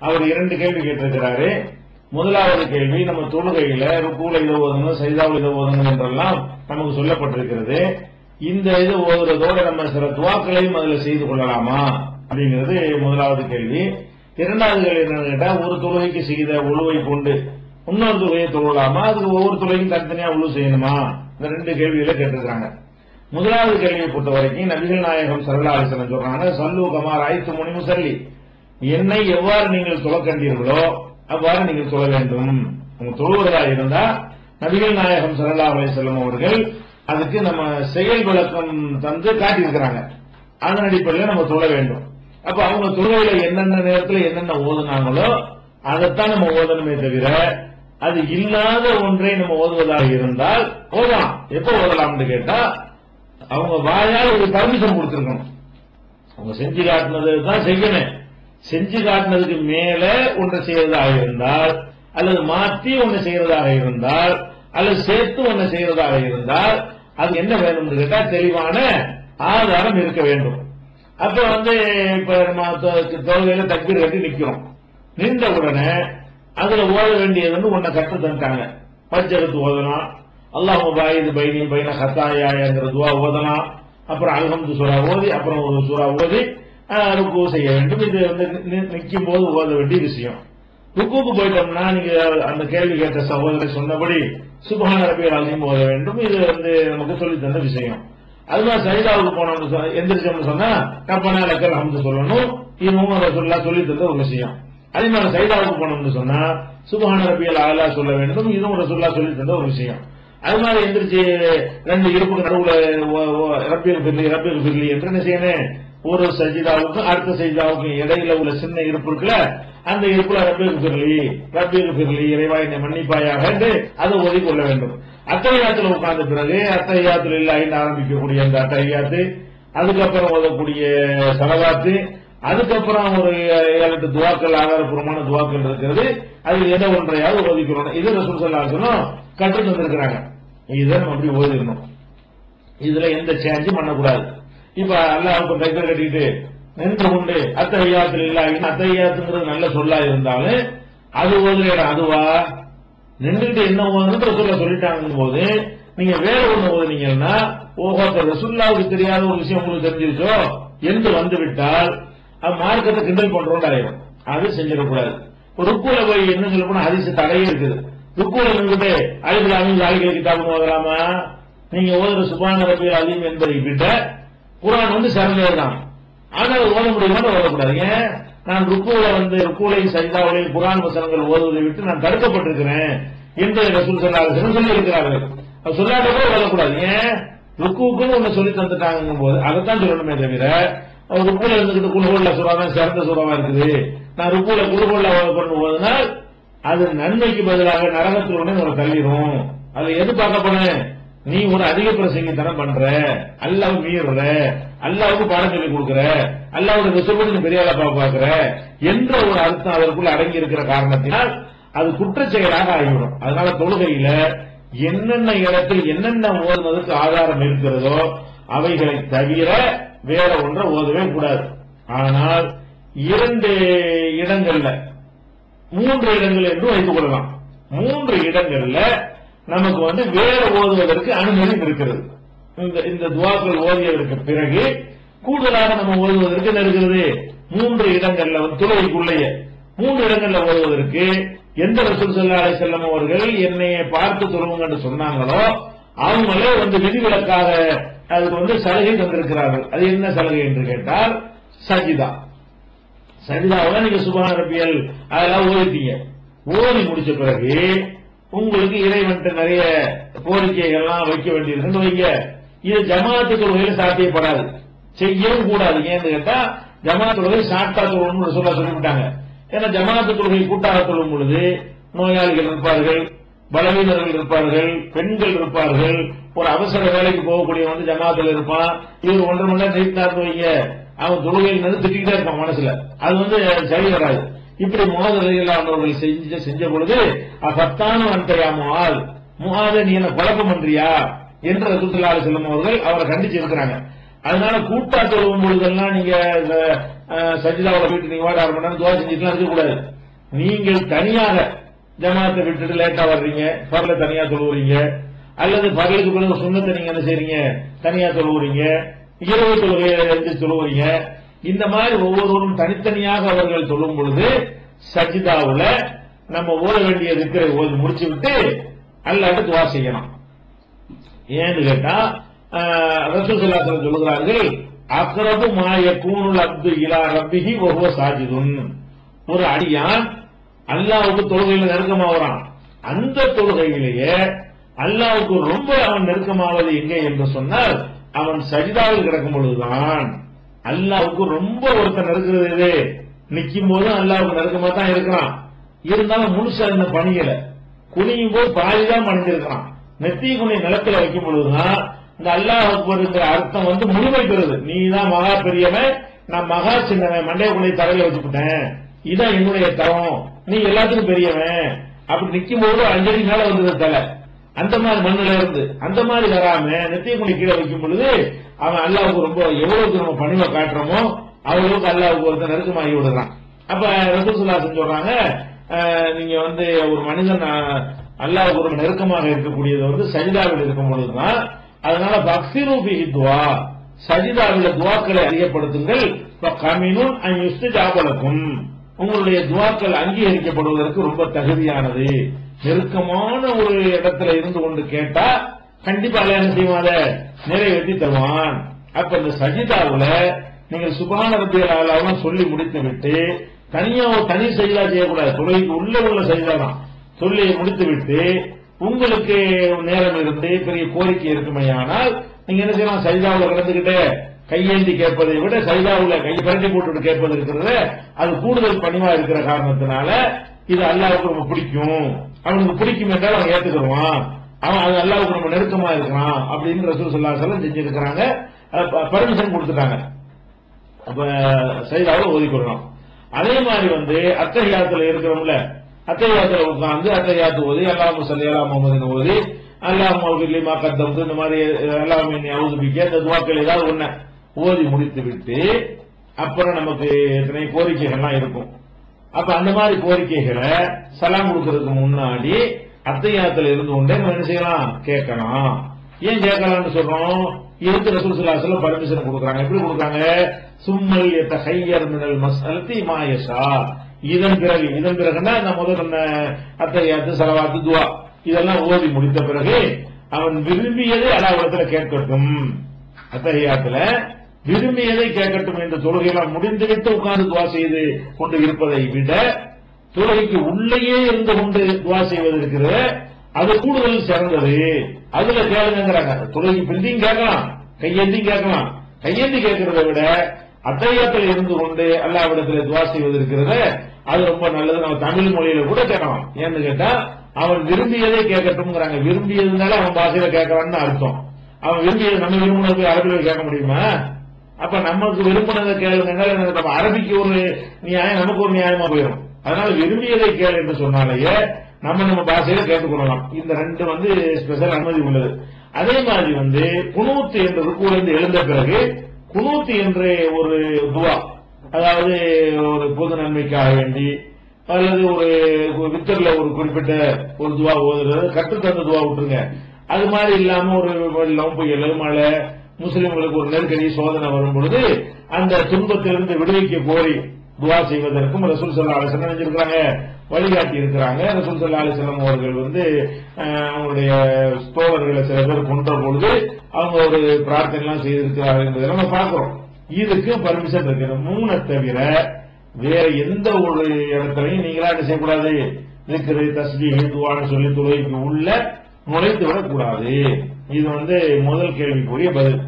அவர் இரண்டு கேள்வி கேட்டிருக்கிறாரு. முதலாவது கேள்வி நம்ம தொழுகையில ருக்குல இதை ஓதுங்க சைதாவில் இதை ஓதுங்க என்றெல்லாம் நமக்கு சொல்லப்பட்டிருக்கிறது. இந்த இது ஓதுறதோட நம்ம சில துவாக்களையும் அதுல செய்து கொள்ளலாமா? அப்படிங்கிறது முதலாவது கேள்வி. இரண்டாவது கேள்வி என்னன்னு கேட்டா ஒரு தொழுகைக்கு செய்த உழுவை கொண்டு இன்னொரு தொழுகையை தொழலாமா? அதுக்கு ஒவ்வொரு தொழுகையும் தனித்தனியா உழு செய்யணுமா? இந்த ரெண்டு கேள்விகளை கேட்டிருக்காங்க முதலாவது கேள்வியை பொறுத்த வரைக்கும் நபிகள் நாயகம் சல்லா அலிஸ்லம் சொல்றாங்க சல்லு கமார் ஐத்து முனிமு சல்லி என்னை எவ்வாறு நீங்கள் தொழ கண்டீர்களோ அவ்வாறு நீங்கள் தொழ வேண்டும். அவங்க தொழுவதா இருந்தா நபிகள் நாயகம் சல்லா அலிஸ்லம் அவர்கள் அதுக்கு நம்ம செயல் விளக்கம் தந்து காட்டியிருக்கிறாங்க. அதன் அடிப்படையில் நம்ம தொழ வேண்டும். அப்ப அவங்க தொழுகையில என்னென்ன நேரத்தில் என்னென்ன ஓதுனாங்களோ அதைத்தான் நம்ம ஓதணுமே தவிர அது இல்லாத ஒன்றை நம்ம ஓதுவதாக இருந்தால் ஓதலாம். எப்ப ஓதலாம்னு கேட்டா அவங்க வாயால் ஒரு பர்மிஷன் கொடுத்துருக்கணும். அவங்க செஞ்சு காட்டினது தான் செய்யணும். செஞ்சு காட்டினதுக்கு மேல ஒன்றை செய்யறதாக இருந்தால் அல்லது மாற்றி ஒன்று செய்யறதாக இருந்தால் அல்லது சேர்த்து ஒன்று செய்யறதாக இருந்தால் அது என்ன வேணும்னு கேட்டா தெளிவான ஆதாரம் இருக்க வேண்டும். அப்ப வந்து இப்ப நம்ம தொ- தொழுகையில தக்பீர் கட்டி நிக்கிறோம். நின்ற உடனே அதுல ஓத வேண்டியது வந்து உன்னை கற்று தந்துட்டாங்க. பஞ்சகத்து ஓதலாம். அல்லாஹ் பாயிது பைனி பைன கத்தாயாங்கிற துவா ஓதலாம். அப்புறம் அல்ஹம்து சுரா ஓதி அப்புறம் ஒரு சுரா ஓதி ருக்கு செய்ய வேண்டும். இது வந்து நிற்கும் போது ஓத வேண்டிய விஷயம். ருக்குக்கு போயிட்டோம்னா நீங்க அந்த கேள்வி கேட்ட சகோதரர் சொன்னபடி சுபஹான ரபியல் அதையும் ஓத வேண்டும். இது வந்து நமக்கு சொல்லி தந்த விஷயம். அது மாதிரி போனோம்னு சொன்னா எந்திரிச்சோம்னு சொன்னா கப்பனா லக்கல் ஹம்து சொல்லணும். இது அதை ரசூல்லா சொல்லி தந்த ஒரு விஷயம். அதே மாதிரி சைதாவுக்கு போனோம்னு சொன்னா சுபஹான ரபியல் அகலா சொல்ல வேண்டும். இதுவும் ரசூல்லா சொல்லி தந்த ஒரு விஷயம். அது மாதிரி எந்திரிச்சு ரெண்டு இருப்புக்கு நடுவுல ஓ- ஓ- ரப்பியல் பிர்லி ரப்பியல் பிர்லி என்று என்ன செய்யணும் ஒரு சஜிதாவுக்கும் அடுத்த சஜிதாவுக்கும் இடையில உள்ள சின்ன இருப்பு இருக்குல்ல? அந்த இருப்புல ரப்பியல் பிர்லி ரப்பியல் பிர்லி இறைவா என்னை மன்னிப்பாயாக என்று அதை ஒதுக்கி கொள்ள வேண்டும். அத்தையாத்துல உட்கார்ந்த பிறகு அத்தையாத்துல இல்ல ஆரம்பிக்கக்கூடிய அந்த அத்தையாத்து அதுக்கப்புறம் ஓதக்கூடிய சலவாத்து அதுக்கப்புறம் ஒரு ஏழு எட்டு துவாக்கள் ஆதாரபூர்வமான துவாக்கள் இருக்கிறது. அது எந்த ஒன்றையாவது ஓதிக்கிறோம் இது ரசூல் சொல்லாசனும் கற்று தந்திருக்கிறாங்க. இதை நம்ம அப்படி ஓதிடணும். இதுல எந்த சேஞ்சும் பண்ணக்கூடாது. இப்ப அல்லாவுக்கு டைப்பர் கட்டிட்டு நின்று கொண்டு அத்தையாத்தில் இல்ல அத்தையாத்துங்கிறது நல்ல சொல்லா இருந்தாலும் அது ஓதுற அதுவா? நின்றுட்டு என்ன ஓதுன்னு ரசூல்லா சொல்லிட்டாங்க போது நீங்க வேற ஒண்ணு ஓதுனீங்கன்னா ஓஹோ ரசுல்லாவுக்கு தெரியாத ஒரு விஷயம் உங்களுக்கு தெரிஞ்சிருச்சோ? என்று வந்து விட்டால் அது மார்க்கத்தை கிண்டல் பண்றோம் அடையும் அது செஞ்சிடக்கூடாது. ருக்குல போய் என்ன சொல்ல போனா ஹரிசு தடையே இருக்குது. ருக்குல நின்றுட்டு அழிவு அழிவு ஆளுகளை கிட்டாபம் ஓதலாமா நீங்க ஓதுற சுபான ரபியல் அலீம் என்பதை விட குரான் வந்து சிறந்ததுதான் ஆனால் ஓத முடியுமா ஓதக்கூடாது. ஏன்? நான் ருக்குவில வந்து ருக்குலையும் சரிதாவுலையும் குரான் வசனங்கள் ஓதுவதை விட்டு நான் தடுக்கப்பட்டிருக்கிறேன் என்று ரசூல் சொல்லாத சொல்லி இருக்கிறார்கள் சொல்லாத கூட ஓதக்கூடாது. ஏன்? ருக்குக்குன்னு ஒண்ணு சொல்லி தந்துட்டாங்க போது அதைத்தான் சொல்லணுமே தவிர அவர் ருக்குல இருந்துகிட்டு குழுகோல்ல சுறாதான் சிறந்த சுறவா இருக்குது. நான் ருக்குல குழுகோல்ல பண்ணு போதுனால் அது நன்மைக்கு பதிலாக நரகத்தில் உடனே உங்களை தள்ளிடும் அதை எது பார்க்க போனேன் நீ ஒரு அதிக பிரசங்கித்தனம் பண்ற? அல்லாஹ் மீறுற. அல்லாவுக்கு பாடம் சொல்லி கொடுக்குற. அல்லாவுடைய விசுவடி பெரிய ஆளா பாக்குற என்ற ஒரு அர்த்தம் அதற்குள்ள அடங்கி இருக்கிற காரணத்தினால் அது குற்றச்செயலாக ஆகிவிடும். அதனால தொழுகையில என்னென்ன இடத்தில் என்னென்ன ஓதுனதுக்கு ஆதாரம் இருக்கிறதோ அவைகளை தவிர வேற ஒன்றை ஓதவே கூடாது. ஆனால் இரண்டு இடங்கள்ல மூன்று இடங்கள் என்று வைத்துக் கொள்ளலாம். மூன்று இடங்கள்ல நமக்கு வந்து வேறு ஓதுவதற்கு அனுமதி இருக்கிறது. இந்த இந்த துவாக்கள் ஓதியதற்கு பிறகு கூடுதலாக நம்ம ஓதுவதற்கு என்ன இருக்கிறது? மூன்று இடங்கள்ல வந்து துளைக்குள்ளேயே மூன்று இடங்கள்ல ஓதுவதற்கு எந்த ரசூல் ஸல்லல்லாஹு அலைஹி அவர்கள் என்னை பார்த்து தொழுவுங்க என்று சொன்னாங்களோ அவங்களே வந்து விதிவிலக்காக அதுக்கு வந்து சலுகை தந்திருக்கிறார்கள். அது என்ன சலுகை என்று கேட்டால் சஜிதா. சஜிதாவில் நீங்க சுபான ரபியல் அதெல்லாம் ஓதிட்டீங்க. ஓதி முடிச்ச பிறகு உங்களுக்கு இறைவன்ட்ட நிறைய கோரிக்கைகள்லாம் வைக்க வேண்டியிருக்குன்னு வைங்க. இது ஜமாத்து தொழுகையில சாத்தியப்படாது. செய்யவும் கூடாது. ஏன்னு கேட்டா ஜமாத்து தொழுகை சாட்டா சொல்லணும்னு சொல்ல சொல்லிவிட்டாங்க. ஏன்னா ஜமாத்து தொழுகை கூட்டாக தொழும் பொழுது நோயாளிகள் இருப்பார்கள் பலவீனர்கள் இருப்பார்கள் பெண்கள் இருப்பார்கள் ஒரு அவசர வேலைக்கு போகக்கூடிய வந்து ஜமாத்துல இருப்பான். இவர் ஒன்றரை மணி நேரம் ஜெயித்தார்னு வைங்க. அவன் தொழுகையில் நின்று திட்டிகிட்டே இருப்பான் மனசுல. அது வந்து சரி வராது. இப்படி முகதலையிலானவர்கள் செஞ்ச செஞ்ச பொழுது அகத்தான அன்றையா முகால்? முகாத நீ என்ன குழப்பம் பண்றியா? என்று ரசூத்துல்லாஹி செல்லும் அவர்கள் அவரை கண்டிச்சு இருக்கிறாங்க அதனால கூட்டா சொல்லும் பொழுதெல்லாம் நீங்க இந்த, அஹ், சஜிதாவோட வீட்டு நீங்க வாட ஆரம்பிச்சு துவா செஞ்சுட்டுலாம் இருக்கக்கூடாது. நீங்கள் தனியாக ஜமாத்தை விட்டுட்டு லேட்டா வர்றீங்க பரல தனியா சொல்லுவீங்க அல்லது பகலுக்கு பிறகு சுண்ணத்தை நீங்க என்ன செய்றீங்க தனியா சொல்லுவீங்க இரவு தொழுகையை எழுந்து சொல்லுவீங்க இந்த மாதிரி ஒவ்வொருவரும் தனித்தனியாக அவர்கள் சொல்லும் பொழுது சஜிதாவுல நம்ம ஓத வேண்டிய இருக்கிற ஓதி முடிச்சு விட்டு அல்லாட்டு துவா செய்யணும். ஏன்னு கேட்டா ரசூசல்லாசலம் சொல்லுகிறார்கள் அக்ரபு மாய கூணுல் அப்து இலா ரப்பிஹி ஒவ்வொரு சாஜிதுன். ஒரு அடியான் அல்லாவுக்கு தொழுகையில நெருக்கமாகறான் அந்த தொழுகையிலேயே அல்லாவுக்கு ரொம்ப அவன் நெருக்கமாவது எங்கே என்று சொன்னால் அவன் சஜிதாவில் கிடக்கும் பொழுதுதான். அல்லாவுக்கு ரொம்ப ஒருத்தர் நெருக்கிறது எது நிற்கும் போதும் அல்லாவுக்கு நெருக்கமா தான் இருக்கிறான். இருந்தாலும் முழுசா இந்த பணியல? குனியும் போது பாதிதான் பணிஞ்சிருக்கிறான் நெத்தி குனி நிலத்துல வைக்கும் பொழுதுதான் இந்த அல்லாஹ் அக்பருங்கிற அர்த்தம் வந்து முழுமை பெறுது. நீ தான் மகா பெரியவன் நான் மகா சின்னவன் மண்டைய குனை தலையில வச்சுக்கிட்டேன். இதான் என்னுடைய தரம். நீ எல்லாத்துக்கும் பெரியவன். அப்படி நிற்கும் போது அஞ்சடி மேல வந்தது தலை. அந்த மாதிரி மண்ணில இருந்து அந்த மாதிரி வராம நெத்திய குனி கீழே வைக்கும் பொழுது அவன் அல்லாவுக்கு ரொம்ப எவ்வளவுக்கு நம்ம பணிவை காட்டுறோமோ அவ்வளவுக்கு அல்லாவுக்கு ஒருத்தன் நெருக்கமாகி விடுறான். அப்ப ரசூசுல்லாசன் சொல்றாங்க நீங்க வந்து ஒரு மனிதன் அல்லாவுக்கு ஒரு நெருக்கமாக இருக்கக்கூடியது வந்து சஜிதாவில் இருக்கும் பொழுதுதான் அதனால பக்திரு பிஹி துவா சஜிதாவில் துவாக்களை அதிகப்படுத்துங்கள் கமினுன் ஜாபலக்கும் உங்களுடைய துவாக்கள் அங்கீகரிக்கப்படுவதற்கு ரொம்ப தகுதியானது. நெருக்கமான ஒரு இடத்துல இருந்து கொண்டு கேட்டா கண்டிப்பா அல்ல என்ன அதை நிறைவேற்றி தருவான். அப்ப இந்த சஜிதாவுல நீங்கள் சுபான ரத்தியெல்லாம் சொல்லி முடித்து விட்டு தனியா தனி சஜிதா செய்யக்கூடாது. தொழுகைக்கு உள்ள உள்ள சஜிதா தான் சொல்லி முடித்து விட்டு உங்களுக்கு நேரம் இருந்து பெரிய கோரிக்கை இருக்குமையானால் நீங்க என்ன செய்யலாம்? சஜிதாவுல கலந்துகிட்டு கையேந்தி கேட்பதை விட சைதாவுல கை பரட்டி போட்டு கேட்பது இருக்கிறது அது கூடுதல் பணிவா இருக்கிற காரணத்தினால இது அல்லாவுக்கு ரொம்ப பிடிக்கும். அவனுக்கு பிடிக்கும் என்றால் அவன் ஏத்துக்குருவான் அவன் அது அல்லாவுக்கு நம்ம நெருக்கமா இருக்கிறான் அப்படின்னு ரசூல் சொல்லா சொல்லம் செஞ்சிருக்கிறாங்க. பர்மிஷன் கொடுத்துட்டாங்க. அப்ப சைதாவில் ஓதிக்கொள்ளலாம் அதே மாதிரி வந்து அத்தகையாத்துல இருக்கிறோம்ல அத்தகையாத்துல உட்கார்ந்து அத்தகையாத்து ஓதி அல்லாஹ் சல்லி அல்லா முகமது ஓதி அல்லாஹ் மௌலிலி மாக்கத்தம் இந்த மாதிரி அல்லாஹ் அவுதுபிக்க இந்த துவாக்கள் ஏதாவது ஒண்ணு ஓதி முடித்து விட்டு அப்புறம் நமக்கு எத்தனை கோரிக்கைகள்லாம் இருக்கும். அப்ப அந்த மாதிரி கோரிக்கைகளை சலாம் கொடுக்கறதுக்கு முன்னாடி அத்தையாத்துல இருந்து கொண்டே நம்ம என்ன செய்யலாம்? கேட்கலாம் ஏன் கேட்கலாம்னு சொல்றோம்? இதுக்கு ரசூல் சல்லாஹ் பர்மிஷன் கொடுக்குறாங்க? எப்படி கொடுக்குறாங்க? சும்மல் கையர் மினல் மசல்தி மாயசா இதன் பிறகு இதன் பிறகுன்னா அந்த முதல் நம்ம அத்தையாத்து செலவாத்து துவா. இதெல்லாம் ஓதி முடித்த பிறகு அவன் விரும்பியதை அலாவிடத்துல கேட்கட்டும். அத்தகையாத்துல விரும்பியதை கேட்கட்டும் என்ற தொழுகையெல்லாம் முடிந்துவிட்டு உட்கார்ந்து துவா செய்து கொண்டு இருப்பதை விட தொழுகைக்கு உள்ளேயே இருந்து கொண்டு துவா செய்வது இருக்கிறது. அது கூடுதல் சிறந்தது. அதுல கேளுங்கிறாங்க தொழுகை பிரிந்தியும் கேட்கலாம் கையேந்தியும் கேட்கலாம். கையேந்தி கேட்கறதை விட அத்தையத்தில் இருந்து கொண்டு அல்லாவிடத்தில் துவா செய்வது இருக்கிறது. அது ரொம்ப நல்லது. நம்ம தமிழ் மொழியில கூட கேட்கலாம். ஏன்னு கேட்டா அவன் விரும்பியதை கேட்கட்டும்ங்கிறாங்க. விரும்பியதுனால அவன் பாஷையில கேட்கறான்னு அர்த்தம். அவன் விரும்பியது நம்ம விரும்பினது அரபியில் கேட்க முடியுமா? அப்ப நமக்கு விரும்பினதை கேளுங்க நம்ம அரபிக்கு ஒரு நியாயம் நமக்கு ஒரு நியாயமா போயிடும். அதனால விரும்பியதை கேளு என்று சொன்னாலேயே நம்ம நம்ம பாஷையில கேட்டுக்கொள்ளலாம். இந்த ரெண்டு வந்து ஸ்பெஷல் அனுமதி உள்ளது. அதே மாதிரி வந்து குணூத்து என்ற ருக்குல இருந்து எழுந்த பிறகு குணூத்து என்ற ஒரு துவா அதாவது ஒரு பொது நன்மைக்காக வேண்டி அல்லது ஒரு வித்தர்ல ஒரு குறிப்பிட்ட ஒரு துவா ஓதுறது கற்றுத்தந்த துவா விட்டுருங்க. அது மாதிரி இல்லாம ஒரு லவ் புயல் மழை முஸ்லிம்களுக்கு ஒரு நெருக்கடி சோதனை வரும் பொழுது அந்த துன்பத்திலிருந்து விடுவிக்க கோரி துவா செய்வதற்கும் ரசூல் சல்லா அலிசல்லம் நினைஞ்சிருக்கிறாங்க வழிகாட்டி இருக்கிறாங்க. ரசூல் சல்லா அலிசல்லம் அவர்கள் வந்து அவங்களுடைய தோழர்களை சில பேர் கொன்ற பொழுது அவங்க ஒரு பிரார்த்தனை எல்லாம் செய்திருக்கிறார்கள் என்பதை நம்ம பார்க்கிறோம். இதுக்கு பர்மிஷன் இருக்கிற இந்த மூணை தவிர வேற எந்த ஒரு இடத்துலையும் நீங்களா என்ன செய்யக்கூடாது? இருக்கிறது தஸ்பி துவான்னு சொல்லி தொழுகைக்கு உள்ள நுழைத்து விடக்கூடாது இது வந்து முதல் கேள்விக்குரிய பதில்.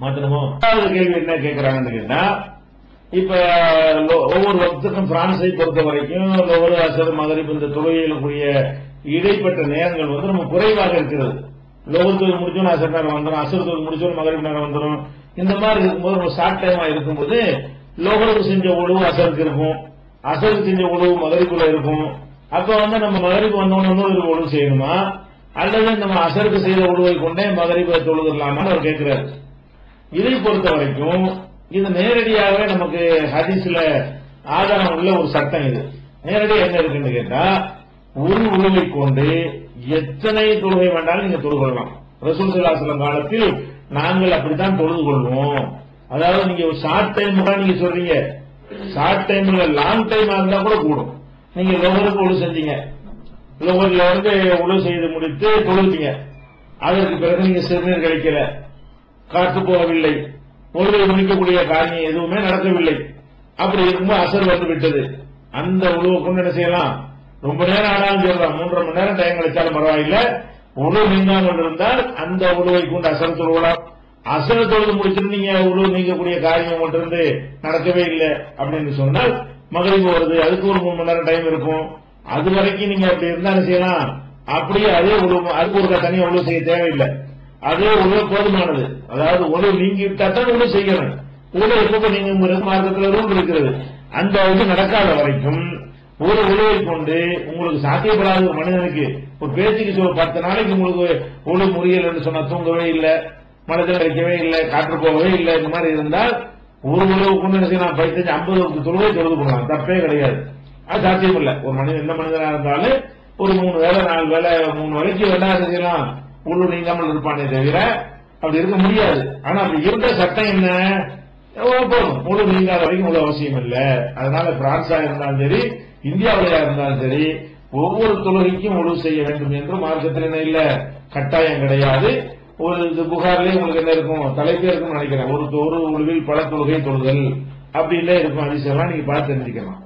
மாத்தணுமோ? கேள்வி என்ன கேட்கிறாங்கன்னு கேட்டா இப்ப ஒவ்வொரு வக்துக்கும் பிரான்ஸை பொறுத்த வரைக்கும் ஒவ்வொரு அசர் மகரிப் இந்த தொழுகையிலுக்குரிய இடைப்பட்ட நேரங்கள் வந்து நம்ம குறைவாக இருக்கிறது. லோகத்துக்கு முடிச்சோம் அசர் நேரம் வந்துடும் அசரத்துக்கு முடிச்சோம் மகரிப் நேரம் வந்துடும் இந்த மாதிரி இருக்கும்போது நம்ம ஷார்ட் டைமா இருக்கும்போது லோகருக்கு செஞ்ச உழவு அசருக்கு இருக்கும். அசருக்கு செஞ்ச உழவு மகரிக்குள்ள இருக்கும். அப்ப வந்து நம்ம மகரிப்பு வந்தோன்னு ஒரு உழவு செய்யணுமா? அல்லது நம்ம அசருக்கு செய்த உழவை கொண்டே மகரிப்பை தொழுதுடலாமான்னு அவர் கேட்கிறாரு இதை பொறுத்த வரைக்கும் இது நேரடியாகவே நமக்கு ஹதீஸ்ல ஆதாரம் உள்ள ஒரு சட்டம் இது. நேரடியாக என்ன இருக்குன்னு கேட்டா ஒரு உழவை கொண்டு எத்தனை தொழுகை வேண்டாலும் நீங்க தொழுது கொள்ளலாம். ரசூல் சல்லாஹலம் காலத்தில் நாங்கள் அப்படித்தான் தொழுது கொள்வோம். அதாவது நீங்க ஒரு ஷார்ட் டைம் நீங்க சொல்றீங்க. ஷார்ட் டைம்ல லாங் டைமா இருந்தா கூட கூடும். நீங்க லோகருக்கு உழு செஞ்சீங்க. லோகர்ல வந்து உழு செய்து முடித்து தொழுத்தீங்க அதற்கு பிறகு நீங்க சிறுநீர் கிடைக்கல காத்து போகவில்லை. ஒருவர் முடிக்கக்கூடிய காரியம் எதுவுமே நடக்கவில்லை. அப்படி இருக்கும்போது அசர் வந்து விட்டது. அந்த உழுவை கொண்டு என்ன செய்யலாம்? ரொம்ப நேரம் ஆனாலும் சொல்லலாம் மூன்றரை மணி நேரம் டைம் கிடைச்சாலும் பரவாயில்ல. உழவு நீங்காமல் இருந்தால் அந்த உழுவை கொண்டு அசர் தொழுவலாம். அசர் தொழுது முடிச்சுட்டு நீங்க உழவு நீங்கக்கூடிய காரியம் ஒன்றிருந்து நடக்கவே இல்லை அப்படின்னு சொன்னால் மகளிர் வருது அதுக்கு ஒரு மூணு மணி நேரம் டைம் இருக்கும். அது வரைக்கும் நீங்க அப்படி இருந்தா என்ன செய்யலாம். அப்படியே அதே உழவு அதுக்கு ஒரு தனியாக உழவு செய்ய தேவையில்லை. அதே உணவு போதுமானது. அதாவது உணவு நீங்கி விட்டா தான் உழவு செய்யணும். உணவு எப்ப நீங்க மார்க்கத்தில் ரூல் இருக்கிறது. அந்த இது நடக்காத வரைக்கும் ஒரு உணவை கொண்டு உங்களுக்கு சாத்தியப்படாத ஒரு மனிதனுக்கு ஒரு பேச்சுக்கு சொல்ல பத்து நாளைக்கு உங்களுக்கு உணவு முறியல் என்று சொன்னா தூங்கவே இல்லை மனதில் வைக்கவே இல்லை காற்று போகவே இல்லை இந்த மாதிரி இருந்தால் ஒரு உணவு கொண்டு நினைச்சு நான் பதினஞ்சு ஐம்பது தொழுவை தொழுது போகலாம் தப்பே கிடையாது. அது சாத்தியம் இல்லை ஒரு மனிதன் எந்த மனிதனா இருந்தாலும் ஒரு மூணு வேலை நாலு வேலை மூணு வரைக்கும் வேணா செய்யலாம்? ஒண்ணு நீங்காமல் இருப்பானே தவிர அப்படி இருக்க முடியாது. ஆனா அப்படி இருந்த சட்டம் என்ன? போதும். முழு நீங்காத வரைக்கும் முழு அவசியம் இல்லை. அதனால பிரான்ஸா இருந்தாலும் சரி இந்தியாவிலையா இருந்தாலும் சரி ஒவ்வொரு தொழுகைக்கும் முழு செய்ய வேண்டும் என்று மார்க்கத்தில் என்ன இல்ல? கட்டாயம் கிடையாது. ஒரு இது புகார்லயே உங்களுக்கு என்ன இருக்கும்? தலைப்பே இருக்கும்னு நினைக்கிறேன். ஒரு ஒரு உழுவில் பல தொழுகை தொழுதல் அப்படின்லாம் இருக்கும். அதிசயம்லாம் நீங்க பார்த்து தெரிஞ்சுக்கலாம்.